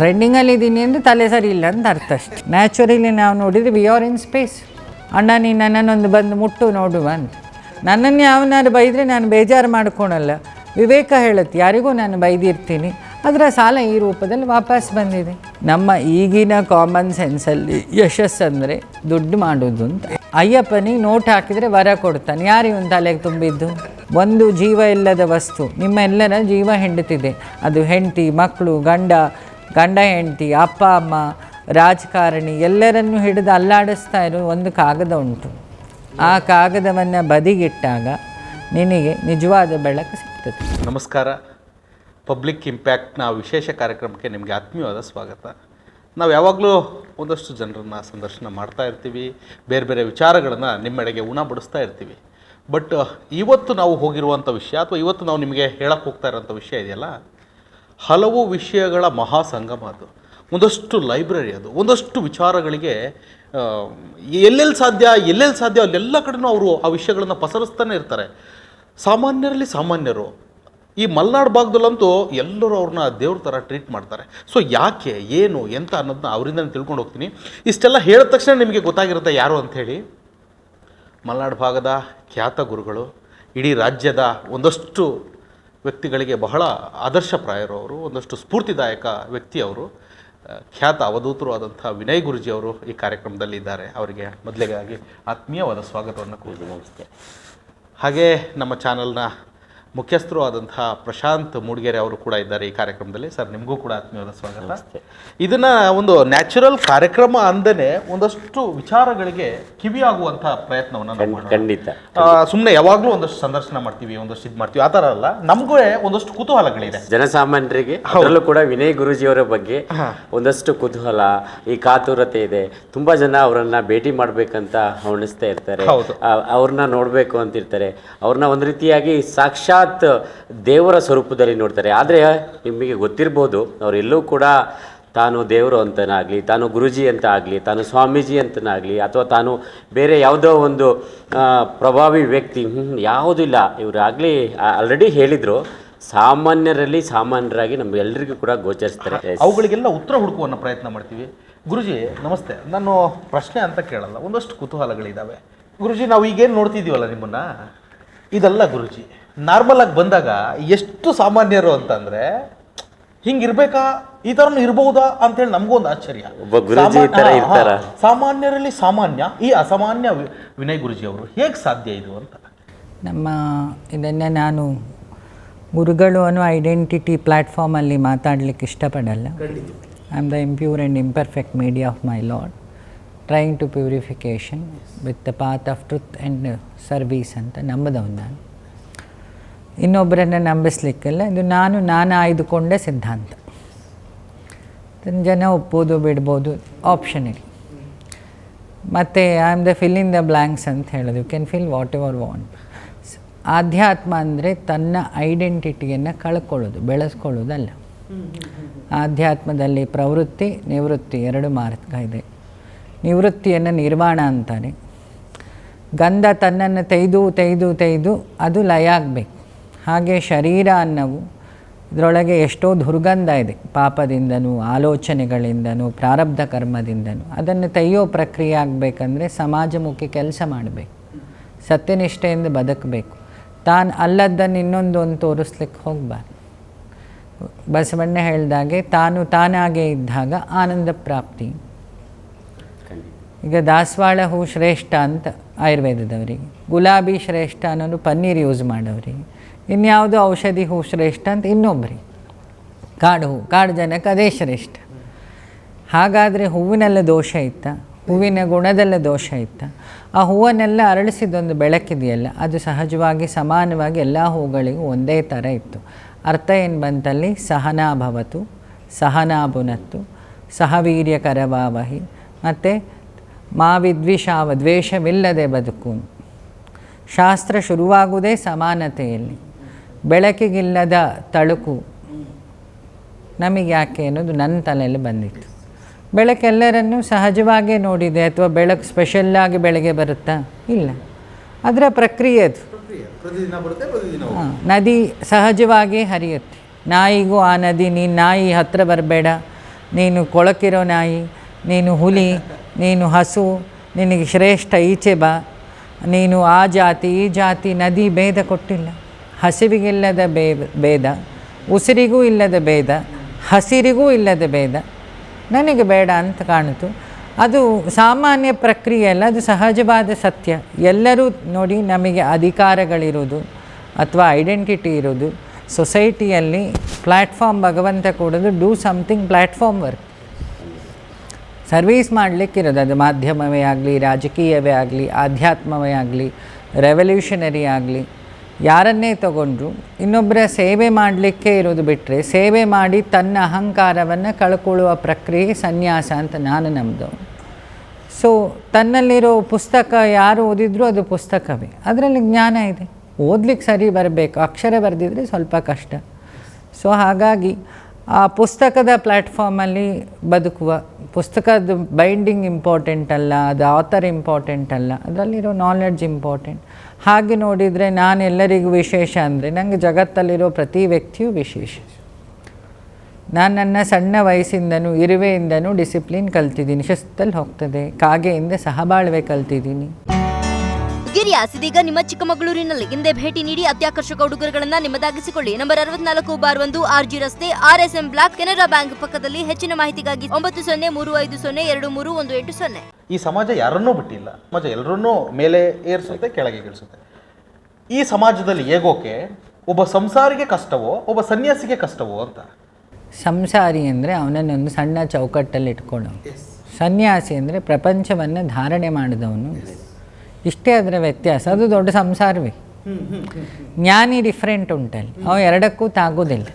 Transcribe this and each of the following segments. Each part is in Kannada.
ಟ್ರೆಂಡಿಂಗಲ್ಲಿ ಇದ್ದೀನಿ ಅಂದರೆ ತಲೆ ಸರಿ ಇಲ್ಲ ಅಂತ ಅರ್ಥ ಅಷ್ಟೆ. ನ್ಯಾಚುರಲಿ ನಾವು ನೋಡಿದರೆ ವಿ ಆರ್ ಇನ್ ಸ್ಪೇಸ್ ಅಣ್ಣ, ನೀನು ನನ್ನನ್ನೊಂದು ಬಂದು ಮುಟ್ಟು ನೋಡುವ ಅಂತ. ನನ್ನನ್ನು ಯಾವನಾದ್ರು ಬೈದರೆ ನಾನು ಬೇಜಾರು ಮಾಡ್ಕೊಳಲ್ಲ. ವಿವೇಕ ಹೇಳುತ್ತೆ, ಯಾರಿಗೂ ನಾನು ಬೈದಿರ್ತೀನಿ. ಅದರ ಸಾಲ ಈ ರೂಪದಲ್ಲಿ ವಾಪಸ್ ಬಂದಿದೆ. ನಮ್ಮ ಈಗಿನ ಕಾಮನ್ ಸೆನ್ಸಲ್ಲಿ ಯಶಸ್ಸಂದರೆ ದುಡ್ಡು ಮಾಡೋದು ಅಂತ. ಅಯ್ಯಪ್ಪನಿಗೆ ನೋಟ್ ಹಾಕಿದರೆ ವರ ಕೊಡ್ತಾನೆ. ಯಾರಿಗೆ ಒಂದು ತಲೆಗೆ ತುಂಬಿದ್ದು? ಒಂದು ಜೀವ ಇಲ್ಲದ ವಸ್ತು. ನಿಮ್ಮ ಎಲ್ಲರ ಜೀವ ಹೆಂಡತಿದೆ. ಅದು ಹೆಂಡತಿ, ಮಕ್ಕಳು, ಗಂಡ. ಗಂಡ, ಹೆಂಡತಿ, ಅಪ್ಪ, ಅಮ್ಮ, ರಾಜಕಾರಣಿ ಎಲ್ಲರನ್ನು ಹಿಡಿದು ಅಲ್ಲಾಡಿಸ್ತಾ ಇರೋ ಒಂದು ಕಾಗದ ಉಂಟು. ಆ ಕಾಗದವನ್ನು ಬದಿಗಿಟ್ಟಾಗ ನಿನಗೆ ನಿಜವಾದ ಬೆಳಕು ಸಿಗ್ತದೆ. ನಮಸ್ಕಾರ. ಪಬ್ಲಿಕ್ ಇಂಪ್ಯಾಕ್ಟ್ನ ವಿಶೇಷ ಕಾರ್ಯಕ್ರಮಕ್ಕೆ ನಿಮಗೆ ಆತ್ಮೀಯವಾದ ಸ್ವಾಗತ. ನಾವು ಯಾವಾಗಲೂ ಒಂದಷ್ಟು ಜನರನ್ನು ಸಂದರ್ಶನ ಮಾಡ್ತಾ ಇರ್ತೀವಿ. ಬೇರೆ ಬೇರೆ ವಿಚಾರಗಳನ್ನು ನಿಮ್ಮೆಡೆಗೆ ಉಣಬಡಿಸ್ತಾ ಇರ್ತೀವಿ. ಬಟ್, ಇವತ್ತು ನಾವು ಹೋಗಿರುವಂಥ ವಿಷಯ ಅಥವಾ ಇವತ್ತು ನಾವು ನಿಮಗೆ ಹೇಳಕ್ಕೆ ಹೋಗ್ತಾ ಇರೋಂಥ ವಿಷಯ ಇದೆಯಲ್ಲ ಹಲವು ವಿಷಯಗಳ ಮಹಾ ಸಂಗಮ ಅದು. ಒಂದಷ್ಟು ಲೈಬ್ರರಿ ಅದು. ಒಂದಷ್ಟು ವಿಚಾರಗಳಿಗೆ ಎಲ್ಲೆಲ್ಲಿ ಸಾಧ್ಯ ಎಲ್ಲೆಲ್ಲಿ ಸಾಧ್ಯ, ಅಲ್ಲೆಲ್ಲ ಕಡೆನೂ ಅವರು ಆ ವಿಷಯಗಳನ್ನು ಪಸರಿಸ್ತಾನೆ ಇರ್ತಾರೆ. ಸಾಮಾನ್ಯರಲ್ಲಿ ಸಾಮಾನ್ಯರು. ಈ ಮಲೆನಾಡು ಭಾಗದಲ್ಲಂತೂ ಎಲ್ಲರೂ ಅವ್ರನ್ನ ದೇವ್ರ ಥರ ಟ್ರೀಟ್ ಮಾಡ್ತಾರೆ. ಸೊ ಯಾಕೆ, ಏನು, ಎಂತ ಅನ್ನೋದನ್ನ ಅವರಿಂದ ತಿಳ್ಕೊಂಡು ಹೋಗ್ತೀನಿ. ಇಷ್ಟೆಲ್ಲ ಹೇಳಿದ ತಕ್ಷಣ ನಿಮಗೆ ಗೊತ್ತಾಗಿರುತ್ತೆ ಯಾರು ಅಂಥೇಳಿ. ಮಲೆನಾಡು ಭಾಗದ ಖ್ಯಾತ ಗುರುಗಳು, ಇಡೀ ರಾಜ್ಯದ ಒಂದಷ್ಟು ವ್ಯಕ್ತಿಗಳಿಗೆ ಬಹಳ ಆದರ್ಶಪ್ರಾಯರು ಅವರು, ಒಂದಷ್ಟು ಸ್ಫೂರ್ತಿದಾಯಕ ವ್ಯಕ್ತಿ ಅವರು. ಖ್ಯಾತ ಅವಧೂತರು ಆದಂಥ ವಿನಯ್ ಗುರುಜಿ ಅವರು ಈ ಕಾರ್ಯಕ್ರಮದಲ್ಲಿ ಇದ್ದಾರೆ. ಅವರಿಗೆ ಮೊದಲಿಗಾಗಿ ಆತ್ಮೀಯವಾದ ಸ್ವಾಗತವನ್ನು ಕೋರಿ ನಮಸ್ತೆ ಹಾಗೇ ನಮ್ಮ ಚಾನಲ್ನ ಮುಖ್ಯಸ್ಥರು ಆದಂತಹ ಪ್ರಶಾಂತ್ ಮೂಡಿಗೆರೆ ಅವರು ಕೂಡ ಇದ್ದಾರೆ ಈ ಕಾರ್ಯಕ್ರಮದಲ್ಲಿ. ಸರ್ ನಿಮಗೂ ಕೂಡ ಆತ್ಮೀಯವಾದ ಸ್ವಾಗತ. ಇದನ್ನ ಒಂದು ನ್ಯಾಚುರಲ್ ಕಾರ್ಯಕ್ರಮ ಅಂದನೆ ಒಂದಷ್ಟು ವಿಚಾರಗಳಿಗೆ ಕಿವಿಯಾಗುವಂತಹ ಪ್ರಯತ್ನವನ್ನು ಖಂಡಿತ. ಸುಮ್ಮನೆ ಯಾವಾಗಲೂ ಒಂದಷ್ಟು ಸಂದರ್ಶನ ಮಾಡ್ತೀವಿ ಒಂದಷ್ಟು ಇದು ಮಾಡ್ತೀವಿ. ಆ ಥರ ಅಲ್ಲ ನಮಗೂ ಒಂದಷ್ಟು ಕುತೂಹಲಗಳಿದೆ. ಜನಸಾಮಾನ್ಯರಿಗೆ ಅವರಲ್ಲೂ ಕೂಡ ವಿನಯ್ ಗುರುಜಿಯವರ ಬಗ್ಗೆ ಒಂದಷ್ಟು ಕುತೂಹಲ ಈ ಕಾತುರತೆ ಇದೆ. ತುಂಬಾ ಜನ ಅವರನ್ನ ಭೇಟಿ ಮಾಡ್ಬೇಕಂತ ಹೊಣಿಸ್ತಾ ಇರ್ತಾರೆ. ಅವ್ರನ್ನ ನೋಡ್ಬೇಕು ಅಂತಿರ್ತಾರೆ. ಅವ್ರನ್ನ ಒಂದ್ ರೀತಿಯಾಗಿ ಸಾಕ್ಷಾತ್ ದೇವರ ಸ್ವರೂಪದಲ್ಲಿ ನೋಡ್ತಾರೆ. ಆದರೆ ನಿಮಗೆ ಗೊತ್ತಿರ್ಬೋದು, ಅವರೆಲ್ಲೂ ಕೂಡ ತಾನು ದೇವರು ಅಂತನಾಗಲಿ, ತಾನು ಗುರುಜಿ ಅಂತ ಆಗಲಿ ತಾನು ಸ್ವಾಮೀಜಿ ಅಂತನಾಗಲಿ, ಅಥವಾ ತಾನು ಬೇರೆ ಯಾವುದೋ ಒಂದು ಪ್ರಭಾವಿ ವ್ಯಕ್ತಿ ಯಾವುದೂ ಇಲ್ಲ. ಇವರಾಗಲಿ ಆಲ್ರೆಡಿ ಹೇಳಿದರು. ಸಾಮಾನ್ಯರಲ್ಲಿ ಸಾಮಾನ್ಯರಾಗಿ ನಮ್ಗೆಲ್ರಿಗೂ ಕೂಡ ಗೋಚರಿಸ್ತಾರೆ. ಅವುಗಳಿಗೆಲ್ಲ ಉತ್ತರ ಹುಡುಕುವನ್ನು ಪ್ರಯತ್ನ ಮಾಡ್ತೀವಿ. ಗುರುಜಿ, ನಮಸ್ತೆ. ನಾನು ಪ್ರಶ್ನೆ ಅಂತ ಕೇಳಲ್ಲ, ಒಂದಷ್ಟು ಕುತೂಹಲಗಳಿದ್ದಾವೆ ಗುರುಜಿ ನಾವು ಈಗೇನು ನೋಡ್ತಿದ್ದೀವಲ್ಲ ನಿಮ್ಮನ್ನ? ಇದೆಲ್ಲ ಗುರುಜಿ. ನಾರ್ಮಲ್ ಆಗಿ ಬಂದಾಗ ಎಷ್ಟು ಸಾಮಾನ್ಯರು ಅಂತಂದ್ರೆ ಹಿಂಗಿರ್ಬೇಕಾ ಈ ಥರನೂ ಇರ್ಬಹುದಾ ಅಂತೇಳಿ ನಮಗೂ ಒಂದು ಆಶ್ಚರ್ಯ? ಸಾಮಾನ್ಯರಲ್ಲಿ ಸಾಮಾನ್ಯ ಈ ಅಸಾಮಾನ್ಯ ವಿ- ವಿನಯ್ ಗುರುಜಿ ಅವರು ಹೇಗೆ ಸಾಧ್ಯ ಇದು ಅಂತ? ನಮ್ಮ ಇದನ್ನು ನಾನು ಗುರುಗಳು ಅನ್ನೋ ಐಡೆಂಟಿಟಿ ಪ್ಲ್ಯಾಟ್ಫಾರ್ಮಲ್ಲಿ ಮಾತಾಡಲಿಕ್ಕೆ ಇಷ್ಟಪಡಲ್ಲ. I am the impure and imperfect media of my lord trying to purification with the path of truth and service ಅಂತ ನಂಬದವನು ನಾನು. ಇನ್ನೊಬ್ಬರನ್ನು ನಂಬಿಸ್ಲಿಕ್ಕಿಲ್ಲ. ಇದು ನಾನು ನಾನು ಆಯ್ದುಕೊಂಡ ಸಿದ್ಧಾಂತ. ಜನ ಒಪ್ಬೋದು ಬಿಡ್ಬೋದು ಆಪ್ಷನರಿ ಮತ್ತು I am the fill in the blanks ಅಂತ ಹೇಳೋದು. You can fill whatever want ಆಧ್ಯಾತ್ಮ ಅಂದರೆ ತನ್ನ ಐಡೆಂಟಿಟಿಯನ್ನು ಕಳ್ಕೊಳ್ಳೋದು, ಬೆಳೆಸ್ಕೊಳ್ಳೋದಲ್ಲ. ಆಧ್ಯಾತ್ಮದಲ್ಲಿ ಪ್ರವೃತ್ತಿ, ನಿವೃತ್ತಿ ಎರಡು ಮಾರ್ಗ ಇದೆ. ನಿವೃತ್ತಿಯನ್ನು ನಿರ್ವಾಣ ಅಂತಾರೆ. ಗಂಧ ತನ್ನನ್ನು ತೆಗೆದು ತೆಗೆದು ತೆಗೆದು ಅದು ಲಯ ಆಗಬೇಕು. ಹಾಗೆ ಶರೀರ ಅನ್ನವು ಇದರೊಳಗೆ ಎಷ್ಟೋ ದುರ್ಗಂಧ ಇದೆ. ಪಾಪದಿಂದನೂ, ಆಲೋಚನೆಗಳಿಂದನೂ, ಪ್ರಾರಬ್ಧ ಕರ್ಮದಿಂದನೂ. ಅದನ್ನು ತೆಯ್ಯೋ ಪ್ರಕ್ರಿಯೆ ಆಗಬೇಕಂದ್ರೆ ಸಮಾಜಮುಖಿ ಕೆಲಸ ಮಾಡಬೇಕು. ಸತ್ಯನಿಷ್ಠೆಯಿಂದ ಬದುಕಬೇಕು. ತಾನು ಅಲ್ಲದ್ದನ್ನು ಇನ್ನೊಂದೊಂದು ತೋರಿಸ್ಲಿಕ್ಕೆ ಹೋಗಬಾರ್ದು ಬಸವಣ್ಣ ಹೇಳಿದಾಗೆ, ತಾನು ತಾನಾಗೇ ಇದ್ದಾಗ ಆನಂದ ಪ್ರಾಪ್ತಿ. ಈಗ ದಾಸವಾಳ ಹೂ ಶ್ರೇಷ್ಠ ಅಂತ ಆಯುರ್ವೇದದವರಿಗೆ. ಗುಲಾಬಿ ಶ್ರೇಷ್ಠ ಅನ್ನೋದು ಪನ್ನೀರ್ ಯೂಸ್ ಮಾಡೋರಿಗೆ. ಇನ್ಯಾವುದು ಔಷಧಿ ಹೂ ಶ್ರೇಷ್ಠ ಅಂತ ಇನ್ನೊಬ್ಬರಿ ಕಾಡು ಹೂ, ಕಾಡು ಜನಕ್ಕೆ ಅದೇ ಶ್ರೇಷ್ಠ. ಹಾಗಾದರೆ ಹೂವಿನೆಲ್ಲ ದೋಷ ಇತ್ತ? ಹೂವಿನ ಗುಣದಲ್ಲ ದೋಷ ಇತ್ತ? ಆ ಹೂವನ್ನೆಲ್ಲ ಅರಳಿಸಿದೊಂದು ಬೆಳಕಿದೆಯಲ್ಲ, ಅದು ಸಹಜವಾಗಿ ಸಮಾನವಾಗಿ ಎಲ್ಲ ಹೂಗಳಿಗೂ ಒಂದೇ ಥರ ಇತ್ತು. ಅರ್ಥ ಏನು ಬಂತಲ್ಲಿ? ಸಹನಾಭವತು ಸಹನಾಭುನತ್ತು ಸಹನಾ ಸಹವೀರ್ಯಕರವಾವಹಿ ಮತ್ತು ಮಾ ವಿದ್ವಿಷಾವ ದ್ವೇಷವಿಲ್ಲದೆ ಬದುಕು. ಶಾಸ್ತ್ರ ಶುರುವಾಗುವುದೇ ಸಮಾನತೆಯಲ್ಲಿ. ಬೆಳಕಿಗಿಲ್ಲದ ತಳುಕು. ನಮಗೆ ಯಾಕೆ ಅನ್ನೋದು ನನ್ನ ತಲೆಯಲ್ಲಿ ಬಂದಿತ್ತು. ಬೆಳಕೆಲ್ಲರನ್ನೂ ಸಹಜವಾಗೇ ನೋಡಿದೆ ಅಥವಾ ಬೆಳಕು ಸ್ಪೆಷಲ್ಲಾಗಿ ಬೆಳಗ್ಗೆ ಬರುತ್ತಾ? ಇಲ್ಲ. ಅದರ ಪ್ರಕ್ರಿಯೆ ಅದು. ಹಾ, ನದಿ ಸಹಜವಾಗಿ ಹರಿಯುತ್ತೆ. ನಾಯಿಗೂ ಆ ನದಿ ನೀನು ನಾಯಿ ಹತ್ತಿರ ಬರಬೇಡ. ನೀನು ಕೊಳಕಿರೋ ನಾಯಿ ನೀನು ಹುಲಿ ನೀನು ಹಸು ನಿನಗೆ ಶ್ರೇಷ್ಠ ಈಚೆ ಬಾ. ನೀನು ಆ ಜಾತಿ ಈ ಜಾತಿ ನದಿ ಭೇದ ಕೊಟ್ಟಿಲ್ಲ. ಹಸಿವಿಗಿಲ್ಲದ ಭೇದ, ಉಸಿರಿಗೂ ಇಲ್ಲದ ಭೇದ, ಹಸಿರಿಗೂ ಇಲ್ಲದ ಭೇದ. ನನಗೆ ಬೇಡ ಅಂತ ಕಾಣಿತು. ಅದು ಸಾಮಾನ್ಯ ಪ್ರಕ್ರಿಯೆ ಅಲ್ಲ, ಅದು ಸಹಜವಾದ ಸತ್ಯ. ಎಲ್ಲರೂ ನೋಡಿ ನಮಗೆ ಅಧಿಕಾರಗಳಿರೋದು ಅಥವಾ ಐಡೆಂಟಿಟಿ ಇರೋದು. ಸೊಸೈಟಿಯಲ್ಲಿ ಪ್ಲ್ಯಾಟ್ಫಾರ್ಮ್ ಭಗವಂತ ಕೊಡೋದು, do something platform work. Service ಮಾಡಲಿಕ್ಕಿರೋದು ಅದು ಮಾಧ್ಯಮವೇ ಆಗಲಿ, ರಾಜಕೀಯವೇ ಆಗಲಿ, ಆಧ್ಯಾತ್ಮವೇ ಆಗಲಿ, ರೆವಲ್ಯೂಷನರಿ ಆಗಲಿ. ಯಾರನ್ನೇ ತಗೊಂಡ್ರು, ಇನ್ನೊಬ್ಬರ ಸೇವೆ ಮಾಡಲಿಕ್ಕೆ ಇರೋದು ಬಿಟ್ಟರೆ ಸೇವೆ ಮಾಡಿ ತನ್ನ ಅಹಂಕಾರವನ್ನು ಕಳ್ಕೊಳ್ಳುವ ಪ್ರಕ್ರಿಯೆ ಸನ್ಯಾಸ ಅಂತ ನಾನು ನಂಬಿದವನು ಸೊ ತನ್ನಲ್ಲಿರೋ ಪುಸ್ತಕ ಯಾರು ಓದಿದ್ರು ಅದು ಪುಸ್ತಕವೇ. ಅದರಲ್ಲಿ ಜ್ಞಾನ ಇದೆ. ಓದ್ಲಿಕ್ಕೆ ಸರಿ ಬರಬೇಕು, ಅಕ್ಷರ ಬರೆದಿದ್ರೆ ಸ್ವಲ್ಪ ಕಷ್ಟ. ಸೊ ಹಾಗಾಗಿ ಆ ಪುಸ್ತಕದ ಪ್ಲ್ಯಾಟ್ಫಾರ್ಮಲ್ಲಿ ಬದುಕುವ ಪುಸ್ತಕದ ಬೈಂಡಿಂಗ್ ಇಂಪಾರ್ಟೆಂಟ್ ಅಲ್ಲ, ಅದು ಆಥರ್ ಇಂಪಾರ್ಟೆಂಟ್ ಅಲ್ಲ, ಅದರಲ್ಲಿರೋ ನಾಲೆಡ್ಜ್ ಇಂಪಾರ್ಟೆಂಟ್. ಹಾಗೆ ನೋಡಿದರೆ ನಾನು ಎಲ್ಲರಿಗೂ ವಿಶೇಷ ಅಂದರೆ ನನಗೆ ಜಗತ್ತಲ್ಲಿರೋ ಪ್ರತಿ ವ್ಯಕ್ತಿಯೂ ವಿಶೇಷ. ನಾನು ನನ್ನ ಸಣ್ಣ ವಯಸ್ಸಿಂದನೂ ಇರುವೆಯಿಂದನೂ ಡಿಸಿಪ್ಲಿನ್ ಕಲ್ತಿದ್ದೀನಿ, ಶಿಸ್ತಲ್ಲಿ ಹೋಗ್ತದೆ, ಕಾಗೆಯಿಂದ ಸಹಬಾಳ್ವೆ ಕಲ್ತಿದ್ದೀನಿ. ಗಿರಿಯಾಸ್ ಇದೀಗ ನಿಮ್ಮ ಚಿಕ್ಕಮಗಳೂರಿನಲ್ಲಿ ಹಿಂದೆ ಭೇಟಿ ನೀಡಿ ಅತ್ಯಾಕರ್ಷಕ ಉಡುಗೊರೆಗಳನ್ನ ನಿಮ್ಮದಾಗಿಸಿಕೊಳ್ಳಿ. ನಂಬರ್ ಅರವತ್ನಾಲ್ಕು ಬಾರ್ ಒಂದು ಆರ್ಜಿ ರಸ್ತೆ R S M block Canara bank ಪಕ್ಕದಲ್ಲಿ ಹೆಚ್ಚಿನ ಮಾಹಿತಿಗಾಗಿ ಒಂಬತ್ತು ಸೊನ್ನೆ ಮೂರು ಐದು ಸೊನ್ನೆ ಎರಡು ಮೂರು ಒಂದು ಎಂಟು ಸೊನ್ನೆ. ಈ ಸಮಾಜ ಯಾರನ್ನೂ ಬಿಟ್ಟಿಲ್ಲ. ಸಮಾಜ ಎಲ್ಲರನ್ನೂ ಮೇಲೆ ಏರಿಸುತ್ತೆ ಕೆಳಗೆ ಇಳಿಸುತ್ತೆ. ಈ ಸಮಾಜದಲ್ಲಿ ಹೇಗೋಕೆ ಒಬ್ಬ ಸಂಸಾರಿಗೆ ಕಷ್ಟವೋ ಒಬ್ಬ ಸನ್ಯಾಸಿಗೆ ಕಷ್ಟವೋ ಅಂತ? ಸಂಸಾರಿ ಅಂದರೆ ಅವನನ್ನೊಂದು ಸಣ್ಣ ಚೌಕಟ್ಟಲ್ಲಿ ಇಟ್ಕೊಳ್ಳೋ ಸನ್ಯಾಸಿ ಅಂದರೆ ಪ್ರಪಂಚವನ್ನು ಧಾರಣೆ ಮಾಡಿದವನು. ಇಷ್ಟೇ ಅದರ ವ್ಯತ್ಯಾಸ ಅದು ದೊಡ್ಡ ಸಂಸಾರವೇ. ಜ್ಞಾನಿ ಡಿಫ್ರೆಂಟ್ ಉಂಟಲ್ಲಿ. ಅವ ಎರಡಕ್ಕೂ ತಾಗೋದಿಲ್ಲ.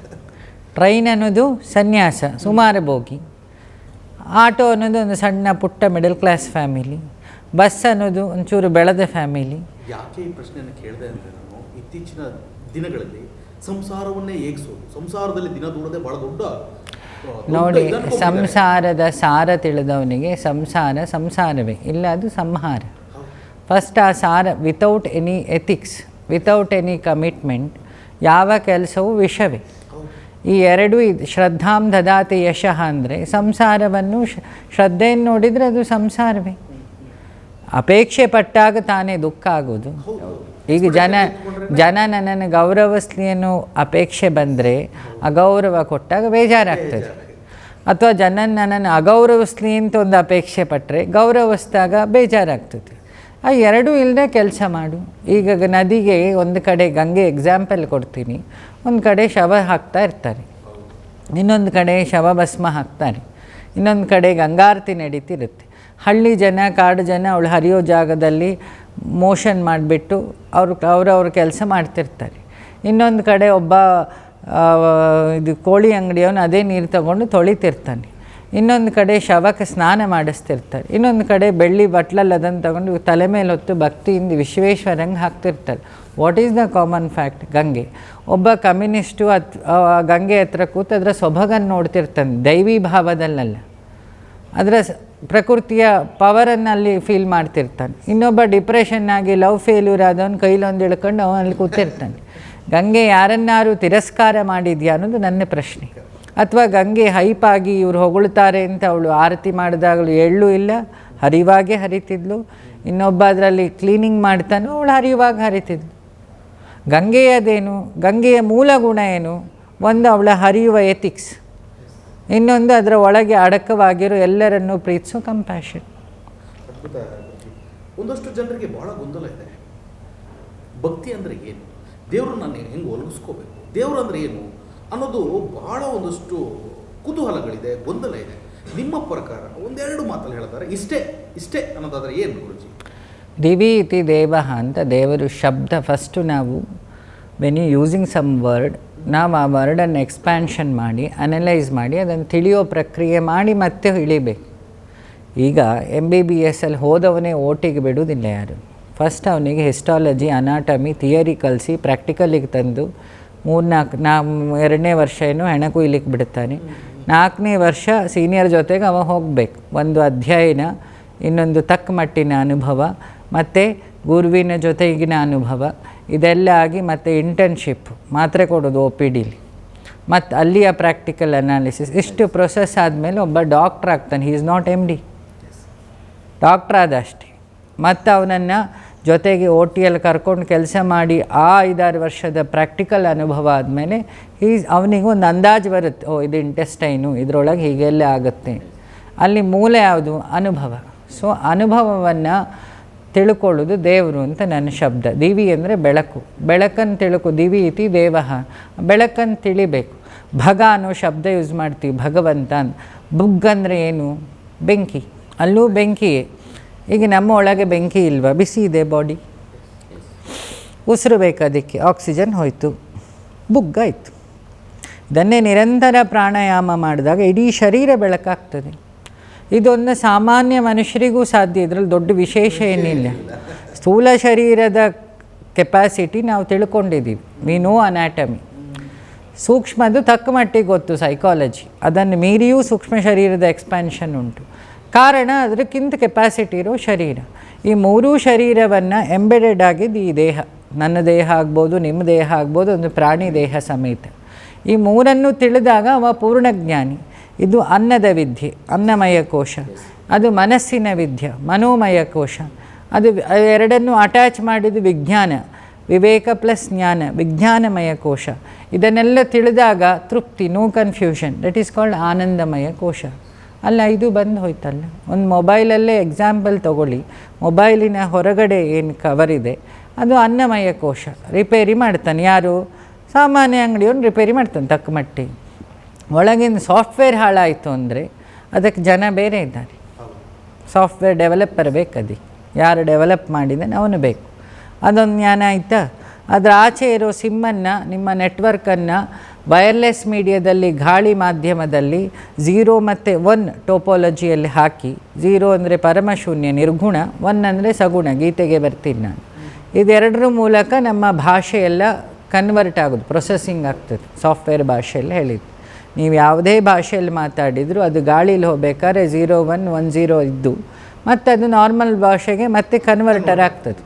ಟ್ರೈನ್ ಅನ್ನೋದು ಸನ್ಯಾಸ ಸುಮಾರು ಬೋಗಿ ಆಟೋ ಅನ್ನೋದು ಒಂದು ಸಣ್ಣ ಪುಟ್ಟ ಮಿಡಲ್ ಕ್ಲಾಸ್ ಫ್ಯಾಮಿಲಿ ಬಸ್ ಅನ್ನೋದು ಒಂಚೂರು ಬೆಳೆದ ಫ್ಯಾಮಿಲಿ ಯಾಕೆ ಈ ಪ್ರಶ್ನೆಯನ್ನು ಕೇಳಿದೆ ಅಂದರೆ ನಾನು ಇತ್ತೀಚಿನ ದಿನಗಳಲ್ಲಿ ಸಂಸಾರವನ್ನೇ ಏಗಿಸೋದು. ಸಂಸಾರದಲ್ಲಿ ದಿನ ದೂಡದೆ ಬಹಳ ದೊಡ್ಡ ನೋಡಿ ಸಂಸಾರದ ಸಾರ ತಿಳಿದವನಿಗೆ ಸಂಸಾರ ಸಂಸಾರವೇ ಇಲ್ಲ ಅದು ಸಂಹಾರ. ಫಸ್ಟ್ ಆ ಸಾರ without any ethics without any commitment ಯಾವ ಕೆಲಸವೂ ವಿಷವೇ. ಈ ಎರಡು ಇದು ಶ್ರದ್ಧಾಂ ದದಾತಿ ಯಶಃ ಅಂದರೆ ಸಂಸಾರವನ್ನು ಶ್ರದ್ಧೆಯನ್ನು ನೋಡಿದರೆ ಅದು ಸಂಸಾರವೇ. ಅಪೇಕ್ಷೆ ಪಟ್ಟಾಗ ತಾನೇ ದುಃಖ ಆಗೋದು. ಈಗ ಜನ ಜನ ನನ್ನನ್ನು ಗೌರವಿಸ್ಲಿ ಅಪೇಕ್ಷೆ ಬಂದರೆ ಅಗೌರವ ಕೊಟ್ಟಾಗ ಬೇಜಾರಾಗ್ತದೆ. ಅಥವಾ ಜನ ನನ್ನನ್ನು ಅಗೌರವಿಸ್ಲಿ ಅಂತ ಒಂದು ಅಪೇಕ್ಷೆ ಪಟ್ಟರೆ ಗೌರವಿಸಿದಾಗ ಬೇಜಾರಾಗ್ತದೆ. ಆ ಎರಡೂ ಇಲ್ಲದೆ ಕೆಲಸ ಮಾಡು. ಈಗ ನದಿಗೆ ಒಂದು ಕಡೆ ಗಂಗೆ ಎಕ್ಸಾಂಪಲ್ ಕೊಡ್ತೀನಿ. ಒಂದು ಕಡೆ ಶವ ಹಾಕ್ತಾ ಇರ್ತಾರೆ. ಇನ್ನೊಂದು ಕಡೆ ಶವ ಭಸ್ಮ ಹಾಕ್ತಾರೆ. ಇನ್ನೊಂದು ಕಡೆ ಗಂಗಾರತಿ ನಡೀತಿರುತ್ತೆ. ಹಳ್ಳಿ ಜನ, ಕಾಡು ಜನ ಅವಳು ಹರಿಯೋ ಜಾಗದಲ್ಲಿ ಮೋಷನ್ ಮಾಡಿಬಿಟ್ಟು ಅವರು ಅವರವ್ರ ಕೆಲಸ ಮಾಡ್ತಿರ್ತಾರೆ. ಇನ್ನೊಂದು ಕಡೆ ಒಬ್ಬ ಇದು ಕೋಳಿ ಅಂಗಡಿಯವನು ಅದೇ ನೀರು ತಗೊಂಡು ತೊಳಿತಿರ್ತಾನೆ. ಇನ್ನೊಂದು ಕಡೆ ಶವಕ್ಕೆ ಸ್ನಾನ ಮಾಡಿಸ್ತಿರ್ತಾರೆ. ಇನ್ನೊಂದು ಕಡೆ ಬೆಳ್ಳಿ ಬಟ್ಲಲ್ಲಿ ಅದನ್ನು ತಗೊಂಡು ತಲೆ ಮೇಲೆ ಹೊತ್ತು ಭಕ್ತಿಯಿಂದ ವಿಶ್ವೇಶ್ವರಂಗೆ ಹಾಕ್ತಿರ್ತಾರೆ. What is the common fact ಗಂಗೆ. ಒಬ್ಬ ಕಮ್ಯುನಿಸ್ಟು ಅತ್ ಗಂಗೆ ಹತ್ರ ಕೂತು ಅದರ ಸೊಬಗನ್ನು ನೋಡ್ತಿರ್ತಾನೆ, ದೈವಿ ಭಾವದಲ್ಲಲ್ಲ. ಅದರ ಪ್ರಕೃತಿಯ ಪವರನ್ನು ಅಲ್ಲಿ ಫೀಲ್ ಮಾಡ್ತಿರ್ತಾನೆ. ಇನ್ನೊಬ್ಬ ಡಿಪ್ರೆಷನ್ ಆಗಿ ಲವ್ ಫೇಲ್ಯೂರ್ ಆದವನು ಕೈಲೊಂದು ಇಳ್ಕೊಂಡು ಅವನಲ್ಲಿ ಕೂತಿರ್ತಾನೆ. ಗಂಗೆ ಯಾರನ್ನಾರು ತಿರಸ್ಕಾರ ಮಾಡಿದ್ಯಾ ಅನ್ನೋದು ನನ್ನ ಪ್ರಶ್ನೆ. ಅಥವಾ ಗಂಗೆ ಹೈಪಾಗಿ ಇವರು ಹೊಗಳ್ತಾರೆ ಅಂತ ಅವಳು ಆರತಿ ಮಾಡಿದಾಗಲೂ ಎಳ್ಳು ಇಲ್ಲ. ಹರಿವಾಗೆ ಹರಿತಿದ್ಲು. ಇನ್ನೊಬ್ಬ ಅದರಲ್ಲಿ ಕ್ಲೀನಿಂಗ್ ಮಾಡ್ತಾನೋ, ಅವಳು ಹರಿಯುವಾಗ ಹರಿತಿದ್ಲು. ಗಂಗೆಯದೇನು ಗಂಗೆಯ ಮೂಲ ಗುಣ ಏನು? ಒಂದು ಅವಳ ಹರಿಯುವ ಎಥಿಕ್ಸ್ ಇನ್ನೊಂದು ಅದರ ಒಳಗೆ ಅಡಕವಾಗಿರೋ ಎಲ್ಲರನ್ನೂ ಪ್ರೀತಿಸೋ ಕಂಪ್ಯಾಷನ್. ಒಂದಷ್ಟು ಜನರಿಗೆ ಬಹಳ ಗೊಂದಲ ಇದೆ. ಭಕ್ತಿ ಅಂದರೆ ಏನು? ದೇವರು ನಾನು ಹೆಂಗೆ ಒಲಗಿಸ್ಕೋಬೇಕು? ದೇವರು ಅಂದರೆ ಏನು? ಅನ್ನೋದು ಬಹಳ ಒಂದಷ್ಟು ಕುತೂಹಲಗಳಿದೆ, ಗೊಂದಲ ಇದೆ. ನಿಮ್ಮ ಪ್ರಕಾರ ಒಂದೆರಡು ಮಾತಲ್ಲಿ ಹೇಳ್ತಾರೆ, ಇಷ್ಟೇ ಇಷ್ಟೇ ಅನ್ನೋದಾದರೆ ಏನು ಗುರುಜಿ? ದಿವಿ ಇತಿ ದೇವ ಅಂತ ದೇವರು ಶಬ್ದ ಫಸ್ಟು ನಾವು when you using some word ನಾವು ಆ ವರ್ಡನ್ನು ಎಕ್ಸ್ಪ್ಯಾನ್ಷನ್ ಮಾಡಿ ಅನಲೈಸ್ ಮಾಡಿ, ಅದನ್ನು ತಿಳಿಯೋ ಪ್ರಕ್ರಿಯೆ ಮಾಡಿ ಮತ್ತೆ ಇಳಿಬೇಕು. ಈಗ ಎಂ ಬಿ ಬಿ ಎಸ್ ಅಲ್ಲಿ ಹೋದವನೇ ಓಟಿಗೆ ಬಿಡುವುದಿಲ್ಲ ಯಾರು. ಫಸ್ಟ್ ಅವನಿಗೆ ಹಿಸ್ಟಾಲಜಿ ಅನಾಟಮಿ ಥಿಯರಿ ಕಲಿಸಿ ಪ್ರಾಕ್ಟಿಕಲಿಗೆ ತಂದು ಮೂರ್ನಾಲ್ಕು, ನಾ ಎರಡನೇ ವರ್ಷ ಏನು ಹೆಣ ಕುಯ್ಲಿಕ್ಕೆ ಬಿಡ್ತಾನೆ ನಾಲ್ಕನೇ ವರ್ಷ ಸೀನಿಯರ್ ಜೊತೆಗೆ ಅವ ಹೋಗಬೇಕು. ಒಂದು ಅಧ್ಯಯನ, ಇನ್ನೊಂದು ತಕ್ಕ ಮಟ್ಟಿನ ಅನುಭವ, ಮತ್ತು ಗುರುವಿನ ಜೊತೆಗಿನ ಅನುಭವ, ಇದೆಲ್ಲ ಆಗಿ ಮತ್ತು ಇಂಟರ್ನ್ಶಿಪ್ ಮಾತ್ರೆ ಕೊಡೋದು ಒ ಪಿ ಡಿಲಿ ಮತ್ತು ಅಲ್ಲಿಯ ಪ್ರಾಕ್ಟಿಕಲ್ ಅನಾಲಿಸಿಸ್ ಇಷ್ಟು ಪ್ರೊಸೆಸ್ ಆದಮೇಲೆ ಒಬ್ಬ ಡಾಕ್ಟ್ರ್ ಆಗ್ತಾನೆ. He is not M D doctor ಆದ ಅಷ್ಟೇ ಮತ್ತು ಅವನನ್ನು ಜೊತೆಗೆ ಓ ಟಿಯಲ್ಲಿ ಕರ್ಕೊಂಡು ಕೆಲಸ ಮಾಡಿ ಆ ಐದಾರು ವರ್ಷದ ಪ್ರಾಕ್ಟಿಕಲ್ ಅನುಭವ ಆದಮೇಲೆ ಈ ಅವನಿಗೆ ಒಂದು ಅಂದಾಜು ಬರುತ್ತೆ, ಓ, ಇದು ಇಂಟೆಸ್ಟೈನು, ಇದರೊಳಗೆ ಹೀಗೆಲ್ಲ ಆಗುತ್ತೆ. ಅಲ್ಲಿ ಮೂಲ ಯಾವುದು? ಅನುಭವ. ಸೊ, ಅನುಭವವನ್ನು ತಿಳ್ಕೊಳ್ಳೋದು ದೇವರು ಅಂತ ನನ್ನ ಶಬ್ದ. ದಿವಿ ಅಂದರೆ ಬೆಳಕು. ಬೆಳಕನ್ನು ತಿಳುಕು, ದಿವಿ ಇತಿ ದೇವಃ. ಬೆಳಕನ್ನು ತಿಳಿಬೇಕು. ಭಗ ಅನ್ನೋ ಶಬ್ದ ಯೂಸ್ ಮಾಡ್ತೀವಿ, ಭಗವಂತ ಬುಗ್ ಅಂದರೆ ಏನು? ಬೆಂಕಿ. ಅಲ್ಲೂ ಬೆಂಕಿಯೇ. ಈಗ ನಮ್ಮ ಒಳಗೆ ಬೆಂಕಿ ಇಲ್ವಾ? ಬಿಸಿ ಇದೆ ಬಾಡಿ ಉಸಿರು ಬೇಕು ಅದಕ್ಕೆ. ಆಕ್ಸಿಜನ್ ಹೋಯಿತು. ಬುಗ್ಗಾಯಿತು ಇದನ್ನೇ ನಿರಂತರ ಪ್ರಾಣಾಯಾಮ ಮಾಡಿದಾಗ ಇಡೀ ಶರೀರ ಬೆಳಕಾಗ್ತದೆ. ಇದೊಂದು ಸಾಮಾನ್ಯ ಮನುಷ್ಯರಿಗೂ ಸಾಧ್ಯ. ಇದರಲ್ಲಿ ದೊಡ್ಡ ವಿಶೇಷ ಏನಿಲ್ಲ. ಸ್ಥೂಲ ಶರೀರದ ಕೆಪಾಸಿಟಿ ನಾವು ತಿಳ್ಕೊಂಡಿದ್ದೀವಿ. ವಿ ನೋ ಅನಾಟಮಿ ಸೂಕ್ಷ್ಮದು ತಕ್ಕ ಮಟ್ಟಿಗೆ ಗೊತ್ತು ಸೈಕಾಲಜಿ ಅದನ್ನು ಮೀರಿಯೂ ಸೂಕ್ಷ್ಮ ಶರೀರದ ಎಕ್ಸ್ಪ್ಯಾನ್ಷನ್ ಉಂಟು. ಕಾರಣ ಅದಕ್ಕಿಂತ ಕೆಪಾಸಿಟಿ ಇರೋ ಶರೀರ. ಈ ಮೂರೂ ಶರೀರವನ್ನು ಎಂಬೆಡೆಡ್ ಆಗಿದ್ದು ಈ ದೇಹ. ನನ್ನ ದೇಹ ಆಗ್ಬೋದು, ನಿಮ್ಮ ದೇಹ ಆಗ್ಬೋದು, ಒಂದು ಪ್ರಾಣಿ ದೇಹ ಸಮೇತ. ಈ ಮೂರನ್ನು ತಿಳಿದಾಗ ಅವ ಪೂರ್ಣಜ್ಞಾನಿ. ಇದು ಅನ್ನದ ವಿದ್ಯೆ, ಅನ್ನಮಯ ಕೋಶ. ಅದು ಮನಸ್ಸಿನ ವಿದ್ಯೆ, ಮನೋಮಯ ಕೋಶ. ಅದು ಎರಡನ್ನು ಅಟ್ಯಾಚ್ ಮಾಡಿದ್ದು ವಿಜ್ಞಾನ. ವಿವೇಕ ಪ್ಲಸ್ ಜ್ಞಾನ, ವಿಜ್ಞಾನಮಯ ಕೋಶ. ಇದನ್ನೆಲ್ಲ ತಿಳಿದಾಗ ತೃಪ್ತಿ no confusion that is called ಆನಂದಮಯ ಕೋಶ. ಅಲ್ಲ, ಇದು ಬಂದು ಹೋಯ್ತಲ್ಲ. ಒಂದು ಮೊಬೈಲಲ್ಲೇ ಎಕ್ಸಾಂಪಲ್ ತಗೊಳ್ಳಿ. ಮೊಬೈಲಿನ ಹೊರಗಡೆ ಏನು ಕವರ್ ಇದೆ, ಅದು ಅನ್ನಮಯ ಕೋಶ. ರಿಪೇರಿ ಮಾಡ್ತಾನೆ ಯಾರು? ಸಾಮಾನ್ಯ ಅಂಗಡಿಯವನು ರಿಪೇರಿ ಮಾಡ್ತಾನೆ ತಕ್ಕ ಮಟ್ಟಿ ಒಳಗಿನ ಸಾಫ್ಟ್ವೇರ್ ಹಾಳಾಯಿತು ಅಂದರೆ ಅದಕ್ಕೆ ಜನ ಬೇರೆ ಇದ್ದಾರೆ. ಸಾಫ್ಟ್ವೇರ್ ಡೆವಲಪರ್ ಬೇಕದಿ. ಯಾರು ಡೆವಲಪ್ ಮಾಡಿದ್ದಾನೆ ಅವನು ಬೇಕು. ಅದೊಂದು ಜ್ಞಾನ ಆಯಿತಾ? ಅದರ ಆಚೆ ಇರೋ ಸಿಮ್ಮನ್ನು ನಿಮ್ಮ ನೆಟ್ವರ್ಕನ್ನು ವೈರ್ಲೆಸ್ ಮೀಡಿಯಾದಲ್ಲಿ ಗಾಳಿ ಮಾಧ್ಯಮದಲ್ಲಿ ಝೀರೋ ಮತ್ತು ಒನ್ ಟೋಪಾಲಜಿಯಲ್ಲಿ ಹಾಕಿ, ಝೀರೋ ಅಂದರೆ ಪರಮಶೂನ್ಯ ನಿರ್ಗುಣ, ಒನ್ ಅಂದರೆ ಸಗುಣ, ಗೀತೆಗೆ ಬರ್ತೀನಿ ನಾನು. ಇದೆರಡರ ಮೂಲಕ ನಮ್ಮ ಭಾಷೆಯೆಲ್ಲ ಕನ್ವರ್ಟ್ ಆಗೋದು ಪ್ರೊಸೆಸಿಂಗ್ ಆಗ್ತದೆ ಸಾಫ್ಟ್ವೇರ್ ಭಾಷೆಯಲ್ಲಿ ಹೇಳಿದ್ದು. ನೀವು ಯಾವುದೇ ಭಾಷೆಯಲ್ಲಿ ಮಾತಾಡಿದರೂ ಅದು ಗಾಳೀಲಿ ಹೋಗ್ಬೇಕಾದ್ರೆ ಝೀರೋ ಒನ್ ಒನ್ ಝೀರೋ ಇದ್ದು, ಮತ್ತು ಅದು ನಾರ್ಮಲ್ ಭಾಷೆಗೆ ಮತ್ತೆ ಕನ್ವರ್ಟರ್ ಆಗ್ತದೆ.